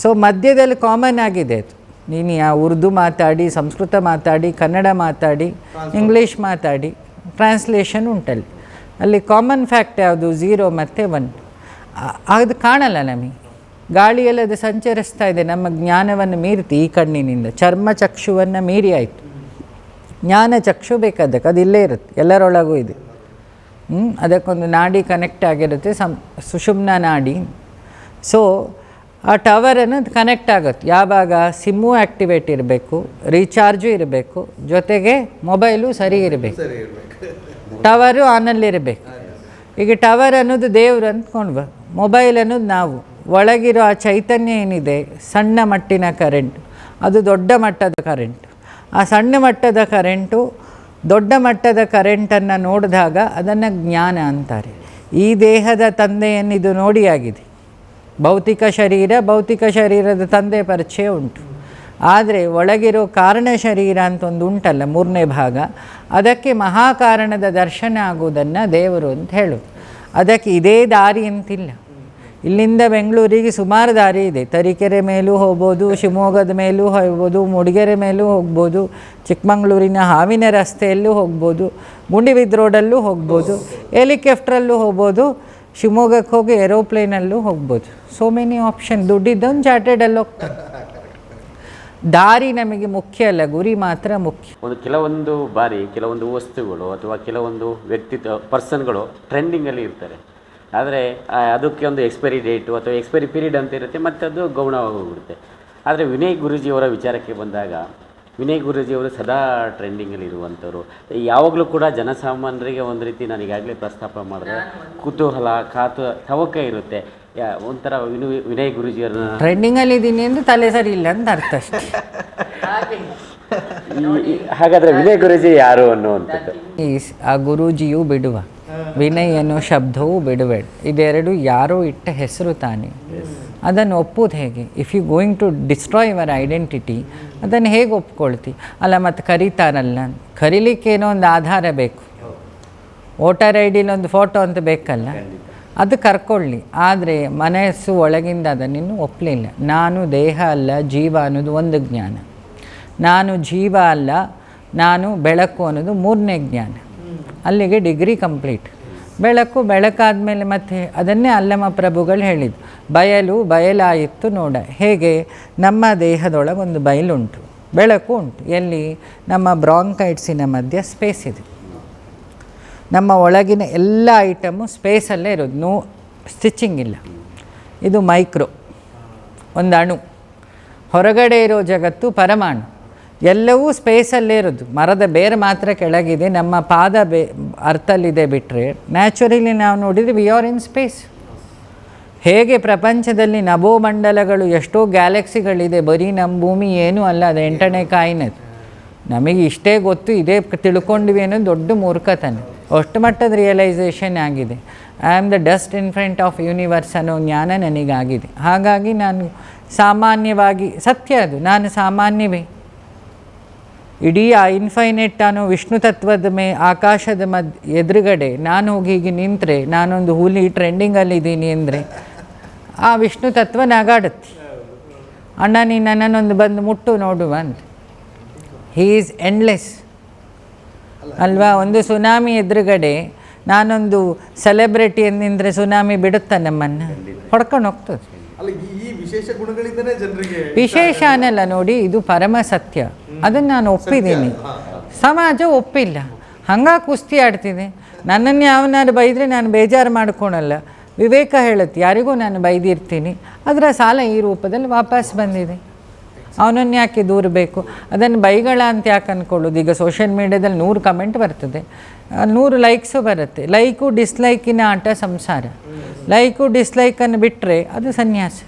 ಸೊ ಮಧ್ಯದಲ್ಲಿ ಕಾಮನ್ ಆಗಿದೆ ಅದು. ನೀನು ಯಾ ಉರ್ದು ಮಾತಾಡಿ ಸಂಸ್ಕೃತ ಮಾತಾಡಿ ಕನ್ನಡ ಮಾತಾಡಿ ಇಂಗ್ಲೀಷ್ ಮಾತಾಡಿ ಟ್ರಾನ್ಸ್ಲೇಷನ್ ಉಂಟಲ್ಲಿ. ಅಲ್ಲಿ ಕಾಮನ್ ಫ್ಯಾಕ್ಟ್ ಯಾವುದು? ಝೀರೋ ಮತ್ತು ಒನ್ ಅದು ಕಾಣಲ್ಲ ನಮಗೆ. ಗಾಳಿಯಲ್ಲಿ ಅದು ಸಂಚರಿಸ್ತಾ ಇದೆ. ನಮ್ಮ ಜ್ಞಾನವನ್ನು ಮೀರಿತು ಈ ಕಣ್ಣಿನಿಂದ. ಚರ್ಮ ಚಕ್ಷುವನ್ನು ಮೀರಿ ಆಯಿತು. ಜ್ಞಾನ ಚಕ್ಷು ಬೇಕಾದಕ್ಕೆ ಅದು ಇಲ್ಲೇ ಇರುತ್ತೆ. ಎಲ್ಲರೊಳಗೂ ಇದೆ. ಹ್ಞೂ ಅದಕ್ಕೊಂದು ನಾಡಿ ಕನೆಕ್ಟ್ ಆಗಿರುತ್ತೆ. ಸಂ ಸುಷುಮ್ನ ನಾಡಿ. ಸೊ ಆ ಟವರ್ ಅನ್ನೋದು ಕನೆಕ್ಟ್ ಆಗುತ್ತೆ. ಯಾವಾಗ? ಸಿಮ್ಮು ಆ್ಯಕ್ಟಿವೇಟ್ ಇರಬೇಕು ರೀಚಾರ್ಜು ಇರಬೇಕು ಜೊತೆಗೆ ಮೊಬೈಲು ಸರಿ ಇರಬೇಕು. ಟವರು ಆನಲ್ಲಿರಬೇಕು ಈಗ ಟವರ್ ಅನ್ನೋದು ದೇವ್ರು ಅಂದ್ಕೊಂಡ್ಬ ಮೊಬೈಲ್ ಅನ್ನೋದು ನಾವು. ಒಳಗಿರೋ ಆ ಚೈತನ್ಯ ಏನಿದೆ? ಸಣ್ಣ ಮಟ್ಟಿನ ಕರೆಂಟ್ ಅದು ದೊಡ್ಡ ಮಟ್ಟದ ಕರೆಂಟ್ ಆ ಸಣ್ಣ ಮಟ್ಟದ ಕರೆಂಟು ದೊಡ್ಡ ಮಟ್ಟದ ಕರೆಂಟನ್ನು ನೋಡಿದಾಗ ಅದನ್ನು ಜ್ಞಾನ ಅಂತಾರೆ. ಈ ದೇಹದ ತಂದೆಯನ್ನು ಇದು ನೋಡಿ ಆಗಿದೆ. ಭೌತಿಕ ಶರೀರ, ಭೌತಿಕ ಶರೀರದ ತಂದೆ ಪರಿಚಯ ಉಂಟು. ಆದರೆ ಒಳಗಿರೋ ಕಾರಣ ಶರೀರ ಅಂತ ಒಂದು ಉಂಟಲ್ಲ ಮೂರನೇ ಭಾಗ. ಅದಕ್ಕೆ ಮಹಾಕಾರಣದ ದರ್ಶನ ಆಗುವುದನ್ನು ದೇವರು ಅಂತ ಹೇಳೋದು. ಅದಕ್ಕೆ ಇದೇ ದಾರಿ ಅಂತಿಲ್ಲ. ಇಲ್ಲಿಂದ ಬೆಂಗಳೂರಿಗೆ ಸುಮಾರು ದಾರಿ ಇದೆ. ತರೀಕೆರೆ ಮೇಲೂ ಹೋಗ್ಬೋದು, ಶಿವಮೊಗ್ಗದ ಮೇಲೂ ಹೋಗ್ಬೋದು, ಮೂಡಿಗೆರೆ ಮೇಲೂ ಹೋಗ್ಬೋದು, ಚಿಕ್ಕಮಂಗ್ಳೂರಿನ ಹಾವಿನ ರಸ್ತೆಯಲ್ಲೂ ಹೋಗ್ಬೋದು ಗುಂಡಿವಿದ್ ರೋಡಲ್ಲೂ ಹೋಗ್ಬೋದು ಹೆಲಿಕಾಪ್ಟ್ರಲ್ಲೂ ಹೋಗ್ಬೋದು ಶಿವಮೊಗ್ಗಕ್ಕೆ ಹೋಗಿ ಏರೋಪ್ಲೇನಲ್ಲೂ ಹೋಗ್ಬೋದು. ಸೋ ಮೆನಿ ಆಪ್ಷನ್ ದುಡ್ಡಿದ್ದೊಂದು ಚಾರ್ಟೆಡಲ್ಲಿ ಹೋಗ್ತಾರೆ. ದಾರಿ ನಮಗೆ ಮುಖ್ಯ ಅಲ್ಲ, ಗುರಿ ಮಾತ್ರ ಮುಖ್ಯ. ಒಂದು ಕೆಲವೊಂದು ಬಾರಿ, ಕೆಲವೊಂದು ವಸ್ತುಗಳು ಅಥವಾ ಕೆಲವೊಂದು ವ್ಯಕ್ತಿತ್ವ ಪರ್ಸನ್ಗಳು ಟ್ರೆಂಡಿಂಗಲ್ಲಿ ಇರ್ತಾರೆ. ಆದರೆ ಅದಕ್ಕೆ ಒಂದು ಎಕ್ಸ್ಪೈರಿ ಡೇಟು ಅಥವಾ ಎಕ್ಸ್ಪೈರಿ ಪೀರಿಯಡ್ ಅಂತ ಇರುತ್ತೆ ಮತ್ತು ಅದು ಗೌಣವಾಗಿ ಹೋಗ್ಬಿಡುತ್ತೆ. ಆದರೆ ವಿನಯ್ ಗುರೂಜಿಯವರ ವಿಚಾರಕ್ಕೆ ಬಂದಾಗ ವಿನಯ್ ಗುರೂಜಿಯವರು ಸದಾ ಟ್ರೆಂಡಿಂಗಲ್ಲಿ ಇರುವಂಥವ್ರು ಯಾವಾಗಲೂ ಕೂಡ ಜನಸಾಮಾನ್ಯರಿಗೆ ಒಂದು ರೀತಿ ನನಗಾಗಲೇ ಈಗಾಗಲೇ ಪ್ರಸ್ತಾಪ ಮಾಡಿದ್ರೆ ಕುತೂಹಲ ಕಾತು ತವಕ ಇರುತ್ತೆ. ಯಾ ಒಂಥರ ವಿನು ವಿನಯ್ ಗುರೂಜಿಯವ್ರನ್ನ ಟ್ರೆಂಡಿಂಗಲ್ಲಿ ಇದ್ದೀನಿ ಅಂದರೆ ತಲೆ ಸರಿ ಇಲ್ಲ ಅಂತ ಅರ್ಥ ಅಷ್ಟೇ. ಹಾಗಾದರೆ ವಿನಯ್ ಗುರುಜಿ ಯಾರು ಅನ್ನುವಂಥದ್ದು? ಈ ಆ ಗುರೂಜಿಯು ಬಿಡುವ ವಿನಯ್ ಅನ್ನೋ ಶಬ್ದವೂ ಬಿಡಬೇಡ ಇದೆರಡು ಯಾರೋ ಇಟ್ಟ ಹೆಸರು ತಾನೆ. ಅದನ್ನು ಒಪ್ಪುವುದು ಹೇಗೆ? If you going to destroy your identity ಅದನ್ನು ಹೇಗೆ ಒಪ್ಕೊಳ್ತಿ? ಅಲ್ಲ ಮತ್ತು ಕರೀತಾರಲ್ಲ. ಕರೀಲಿಕ್ಕೆ ಏನೋ ಒಂದು ಆಧಾರ ಬೇಕು. ವೋಟರ್ ಐ ಡಿಲಿ ಒಂದು ಫೋಟೋ ಅಂತ ಬೇಕಲ್ಲ? ಅದು ಕರ್ಕೊಳ್ಳಿ. ಆದರೆ ಮನಸ್ಸು ಒಳಗಿಂದ ಅದನ್ನಿನ್ನೂ ಒಪ್ಪಲಿಲ್ಲ ನಾನು ದೇಹ ಅಲ್ಲ ಜೀವ ಅನ್ನೋದು ಒಂದು ಜ್ಞಾನ. ನಾನು ಜೀವ ಅಲ್ಲ ನಾನು ಬೆಳಕು ಅನ್ನೋದು ಮೂರನೇ ಜ್ಞಾನ. ಅಲ್ಲಿಗೆ ಡಿಗ್ರಿ ಕಂಪ್ಲೀಟ್. ಬೆಳಕು ಬೆಳಕಾದ ಮೇಲೆ ಮತ್ತೆ ಅದನ್ನೇ ಅಲ್ಲಮ ಪ್ರಭುಗಳು ಹೇಳಿದ್ದು. ಬಯಲು ಬಯಲಾಯಿತು ನೋಡ. ಹೇಗೆ? ನಮ್ಮ ದೇಹದೊಳಗೆ ಒಂದು ಬಯಲುಂಟು. ಬೆಳಕು ಉಂಟು. ಎಲ್ಲಿ? ನಮ್ಮ ಬ್ರಾಂಕೈಟ್ಸಿನ ಮಧ್ಯೆ ಸ್ಪೇಸ್ ಇದೆ. ನಮ್ಮ ಒಳಗಿನ ಎಲ್ಲ ಐಟಮು ಸ್ಪೇಸಲ್ಲೇ ಇರೋದು. ನೋ ಸ್ಟಿಚಿಂಗ್ ಇಲ್ಲ. ಇದು ಮೈಕ್ರೋ. ಒಂದು ಅಣು ಹೊರಗಡೆ ಇರೋ ಜಗತ್ತು ಪರಮಾಣು. ಎಲ್ಲವೂ ಸ್ಪೇಸಲ್ಲೇ ಇರೋದು. ಮರದ ಬೇರೆ ಮಾತ್ರ ಕೆಳಗಿದೆ. ನಮ್ಮ ಪಾದ ಬೇ, ಅರ್ಥಲ್ಲಿದೆ ಬಿಟ್ಟರೆ ನ್ಯಾಚುರಲಿ ನಾವು ನೋಡಿದರೆ ವಿ ಆರ್ ಇನ್ ಸ್ಪೇಸ್ ಹೇಗೆ ಪ್ರಪಂಚದಲ್ಲಿ ನಭೋಮಂಡಲಗಳು ಎಷ್ಟೋ ಗ್ಯಾಲಕ್ಸಿಗಳಿದೆ ಬರೀ ನಮ್ಮ ಭೂಮಿ ಏನೂ ಅಲ್ಲ, ಅದು ಎಂಟನೇ ಕಾಯಿನದು. ನಮಗೆ ಇಷ್ಟೇ ಗೊತ್ತು, ಇದೇ ತಿಳ್ಕೊಂಡ್ವಿ ಅನ್ನೋದು ದೊಡ್ಡ ಮೂರ್ಖತನ. ಅಷ್ಟು ಮಟ್ಟದ ರಿಯಲೈಸೇಷನ್ ಆಗಿದೆ. I am the dust in front of universe ಅನ್ನೋ ಜ್ಞಾನ ನನಗಾಗಿದೆ. ಹಾಗಾಗಿ ನಾನು ಸಾಮಾನ್ಯವಾಗಿ, ಸತ್ಯ ಅದು. ನಾನು ಸಾಮಾನ್ಯವೇ. ಇಡೀ ಆ ಇನ್ಫೈನೆಟ್ ಅನ್ನೋ ವಿಷ್ಣು ತತ್ವದ ಮೇ ಆಕಾಶದ ಮದ್ ಎದುರುಗಡೆ ನಾನು ಹೋಗಿ ಹೀಗೆ ನಿಂತರೆ ನಾನೊಂದು ಹುಲಿ ಟ್ರೆಂಡಿಂಗಲ್ಲಿದ್ದೀನಿ ಅಂದರೆ ಆ ವಿಷ್ಣು ತತ್ವ ನಗಾಡುತ್ತೆ. ಅಣ್ಣ ನೀನು ನನ್ನನ್ನೊಂದು ಬಂದು ಮುಟ್ಟು ನೋಡುವ ಅಂತ. ಹೀ ಈಸ್ ಎಂಡ್ಲೆಸ್ ಅಲ್ವಾ? ಒಂದು ಸುನಾಮಿ ಎದುರುಗಡೆ ನಾನೊಂದು ಸೆಲೆಬ್ರಿಟಿ ನಿಂದರೆ ಸುನಾಮಿ ಬಿಡುತ್ತಾ ನಮ್ಮನ್ನು? ಹೊಡ್ಕೊಂಡು ಹೋಗ್ತದೆ. ವಿಶೇಷ ಅನ್ನಲ್ಲ ನೋಡಿ ಇದು ಪರಮ ಸತ್ಯ. ಅದನ್ನು ನಾನು ಒಪ್ಪಿದ್ದೀನಿ. ಸಮಾಜ ಒಪ್ಪಿಲ್ಲ. ಹಂಗೆ ಕುಸ್ತಿ ಆಡ್ತಿದೆ. ನನ್ನನ್ನು ಯಾವನಾರು ಬೈದರೆ ನಾನು ಬೇಜಾರು ಮಾಡ್ಕೊಳಲ್ಲ. ವಿವೇಕ ಹೇಳುತ್ತೆ ಯಾರಿಗೂ ನಾನು ಬೈದಿರ್ತೀನಿ. ಅದರ ಸಾಲ ಈ ರೂಪದಲ್ಲಿ ವಾಪಸ್ ಬಂದಿದೆ. ಅವನನ್ನು ಯಾಕೆ ದೂರಬೇಕು ಅದನ್ನು ಬೈಗಳ ಅಂತ ಯಾಕೆ ಅಂದ್ಕೊಳ್ಳೋದು ಈಗ ಸೋಷಿಯಲ್ ಮೀಡ್ಯಾದಲ್ಲಿ ನೂರು ಕಮೆಂಟ್ ಬರ್ತದೆ. ನೂರು ಲೈಕ್ಸು ಬರುತ್ತೆ. ಲೈಕು ಡಿಸ್ಲೈಕಿನ ಆಟ ಸಂಸಾರ. ಲೈಕು ಡಿಸ್ಲೈಕನ್ನು ಬಿಟ್ಟರೆ ಅದು ಸನ್ಯಾಸ.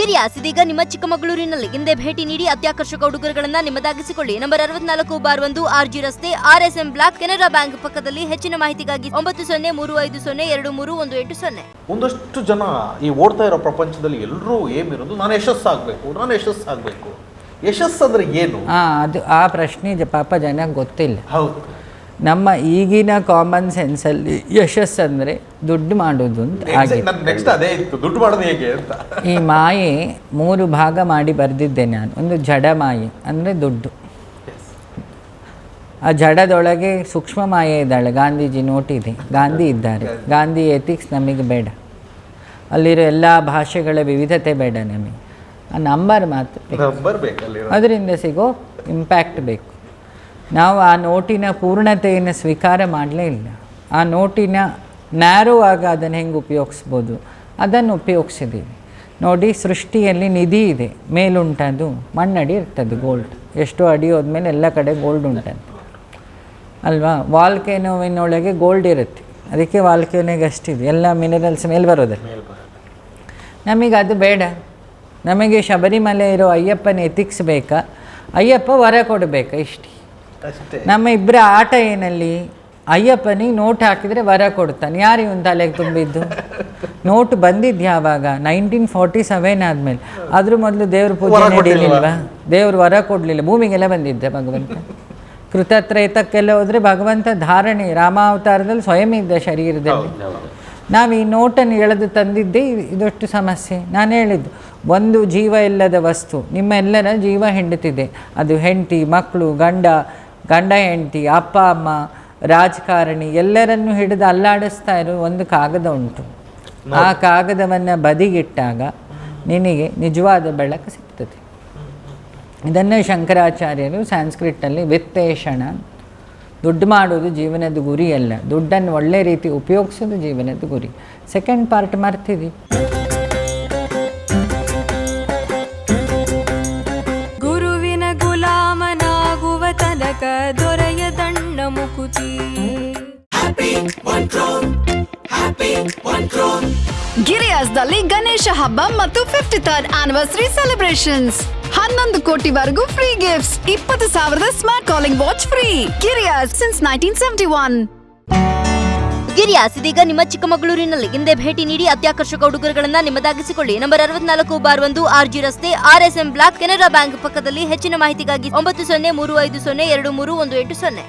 ಗಿರಿಯಾಸ್ ಇದೀಗ ನಿಮ್ಮ ಚಿಕ್ಕಮಗಳೂರಿನಲ್ಲಿ ಹಿಂದೆ ಭೇಟಿ ನೀಡಿ ಅತ್ಯಾಕರ್ಷಕ ಉಡುಗೊರೆಗಳನ್ನ ನಿಮ್ಮದಾಗಿಸಿಕೊಳ್ಳಿ. ನಂಬರ್ ಅರವತ್ನಾಲ್ಕು ಬಾರ್ ಒಂದು ಆರ್ಜಿ ರಸ್ತೆ R S M block Canara bank ಪಕ್ಕದಲ್ಲಿ ಹೆಚ್ಚಿನ ಮಾಹಿತಿಗಾಗಿ ಒಂಬತ್ತು ಸೊನ್ನೆ ಮೂರು ಐದು ಸೊನ್ನೆ ಎರಡು ಮೂರು ಒಂದು ಎಂಟು ಸೊನ್ನೆ. ಒಂದಷ್ಟು ಜನ ಈ ಓಡ್ತಾ ಇರೋ ಪ್ರಪಂಚದಲ್ಲಿ ಎಲ್ಲರೂ ಏಮಿರೋದು ಇರೋದು ನಾನು ಯಶಸ್ಸಾಗಬೇಕು ನಾನು ಯಶಸ್ಸಾಗಬೇಕು. ಯಶಸ್ಸು ಅಂದ್ರೆ ಏನು? ಆ, ಅದು ಆ ಪ್ರಶ್ನೆ ಜ- ಪಾಪ ಜನಕ್ಕೆ ಗೊತ್ತಿಲ್ಲ. ಹೌದು. ನಮ್ಮ ಈಗಿನ ಕಾಮನ್ ಸೆನ್ಸಲ್ಲಿ ಯಶಸ್ಸಂದರೆ ದುಡ್ಡು ಮಾಡೋದು ಅಂತ ಆಗಿದೆ ದುಡ್ಡು ಮಾಡೋದು ಹೇಗೆ ಅಂತ. ಈ ಮಾಯೆ ಮೂರು ಭಾಗ ಮಾಡಿ ಬರೆದಿದ್ದೆ ನಾನು. ಒಂದು ಜಡ ಮಾಯೆ ಅಂದ್ರೆ ದುಡ್ಡು. ಆ ಜಡದೊಳಗೆ ಸೂಕ್ಷ್ಮ ಮಾಯೆ ಇದ್ದಾಳೆ ಗಾಂಧೀಜಿ ನೋಟಿದೆ ಗಾಂಧಿ ಇದ್ದಾರೆ. ಗಾಂಧಿ ಎಥಿಕ್ಸ್ ನಮಗೆ ಬೇಡ. ಅಲ್ಲಿರೋ ಎಲ್ಲ ಭಾಷೆಗಳ ವಿವಿಧತೆ ಬೇಡ ನಮಗೆ. ಆ ನಂಬರ್ ಮಾತ್ರ ಅದರಿಂದ ಸಿಗೋ ಇಂಪ್ಯಾಕ್ಟ್ ಬೇಕು. ನಾವು ಆ ನೋಟಿನ ಪೂರ್ಣತೆಯನ್ನು ಸ್ವೀಕಾರ ಮಾಡಲೇ ಇಲ್ಲ. ಆ ನೋಟಿನ ನ್ಯಾರೋ ಆಗ ಅದನ್ನು ಹೆಂಗೆ ಉಪಯೋಗಿಸ್ಬೋದು? ಅದನ್ನು ಉಪಯೋಗಿಸಿದ್ದೀವಿ. ನೋಡಿ ಸೃಷ್ಟಿಯಲ್ಲಿ ನಿಧಿ ಇದೆ. ಮೇಲುಂಟದು ಮಣ್ಣಡಿ ಇರ್ತದೆ ಗೋಲ್ಡ್ ಎಷ್ಟು ಅಡಿ ಹೋದ್ಮೇಲೆ ಎಲ್ಲ ಕಡೆ ಗೋಲ್ಡ್ ಉಂಟಂತೆ. ಅಲ್ವಾ? ವಾಲ್ಕೆನೋವಿನೊಳಗೆ ಗೋಲ್ಡ್ ಇರುತ್ತೆ. ಅದಕ್ಕೆ ವಾಲ್ಕೆನೋಗೆ ಅಷ್ಟಿದೆ ಎಲ್ಲ ಮಿನರಲ್ಸ್ ಮೇಲೆ ಬರೋದಲ್ಲ. ನಮಗೆ ಅದು ಬೇಡ. ನಮಗೆ ಶಬರಿಮಲೆ ಇರೋ ಅಯ್ಯಪ್ಪನ ಎತಿಕ್ಸ್ಬೇಕಾ ಅಯ್ಯಪ್ಪ ವರ ಕೊಡಬೇಕಾ? ಇಷ್ಟೇ. ನಮ್ಮ ಇಬ್ಬರ ಆಟ ಏನಲ್ಲಿ ಅಯ್ಯಪ್ಪನಿಗೆ ನೋಟ್ ಹಾಕಿದರೆ ವರ ಕೊಡ್ತಾನೆ ಯಾರು ಒಂದು ತಲೆಗೆ ತುಂಬಿದ್ದು? ನೋಟ್ ಬಂದಿದ್ದು ಯಾವಾಗ ನೈನ್ಟೀನ್ ಫಾರ್ಟಿ ಸೆವೆನ್ ಆದಮೇಲೆ. ಅದ್ರ ಮೊದಲು ದೇವ್ರ ಪೂಜೆ ನಡೀಲಿಲ್ವಾ? ದೇವ್ರ ವರ ಕೊಡಲಿಲ್ಲ. ಭೂಮಿಗೆಲ್ಲ ಬಂದಿದ್ದೆ ಭಗವಂತ. ಕೃತತ್ರೈತಕ್ಕೆಲ್ಲ ಹೋದರೆ ಭಗವಂತ ಧಾರಣೆ ರಾಮಾವತಾರದಲ್ಲಿ ಸ್ವಯಂ ಇದ್ದ ಶರೀರದಲ್ಲಿ. ನಾವು ಈ ನೋಟನ್ನು ಎಳೆದು ತಂದಿದ್ದೇ ಇದಷ್ಟು ಸಮಸ್ಯೆ. ನಾನು ಹೇಳಿದ್ದು ಒಂದು ಜೀವ ಇಲ್ಲದ ವಸ್ತು ನಿಮ್ಮೆಲ್ಲರ ಜೀವ ಹೆಂಡತಿದೆ. ಅದು ಹೆಂಡತಿ ಮಕ್ಕಳು ಗಂಡ ಗಂಡ ಹೆಂಡತಿ ಅಪ್ಪ ಅಮ್ಮ ರಾಜಕಾರಣಿ ಎಲ್ಲರನ್ನು ಹಿಡಿದು ಅಲ್ಲಾಡಿಸ್ತಾ ಇರೋ ಒಂದು ಕಾಗದ ಉಂಟು. ಆ ಕಾಗದವನ್ನು ಬದಿಗಿಟ್ಟಾಗ ನಿನಗೆ ನಿಜವಾದ ಬೆಳಕು ಸಿಗ್ತದೆ. ಇದನ್ನು ಶಂಕರಾಚಾರ್ಯರು ಸಂಸ್ಕೃತಲ್ಲಿ ವಿತ್ತೇಷಣ ದುಡ್ಡು ಮಾಡೋದು ಜೀವನದ ಗುರಿ ಅಲ್ಲ ದುಡ್ಡನ್ನು ಒಳ್ಳೆ ರೀತಿ ಉಪಯೋಗಿಸೋದು ಜೀವನದ ಗುರಿ. ಸೆಕೆಂಡ್ ಪಾರ್ಟ್ ಮರ್ತಿದ್ವಿ ಹಬ್ಬ ಮತ್ತು ಫಿಫ್ಟಿ ಥರ್ಡ್ ಆನಿವರ್ಸರಿ ಸೆಲೆಬ್ರೇಷನ್ಸ್ ಹನ್ನೊಂದು ಕೋಟಿವರೆಗೂ ಫ್ರೀ ಗಿಫ್ಟ್ಸ್ ಇಪ್ಪತ್ತು ಸಾವಿರದ smart calling watch free ಕಿರಿಯರ್ since nineteen seventy one Giriyas ಇದೀಗ ನಿಮ್ಮ ಚಿಕ್ಕಮಗಳೂರಿನಲ್ಲಿ ಹಿಂದೆ ಭೇಟಿ ನೀಡಿ ಅತ್ಯಾಕರ್ಷಕ ಉಡುಗೊರೆಗಳನ್ನ ನಿಮ್ಮದಾಗಿಸಿಕೊಳ್ಳಿ. ನಂಬರ್ ಅರವತ್ನಾಲ್ಕು ಬಾರ್ ಒಂದು ಆರ್ ಜಿ ರಸ್ತೆ, R S M block Canara bank ಪಕ್ಕದಲ್ಲಿ ಹೆಚ್ಚಿನ ಮಾಹಿತಿಗಾಗಿ ಒಂಬತ್ತು ಸೊನ್ನೆ ಮೂರು ಐದು ಸೊನ್ನೆ ಎರಡು ಮೂರು ಒಂದು ಎಂಟು ಸೊನ್ನೆ.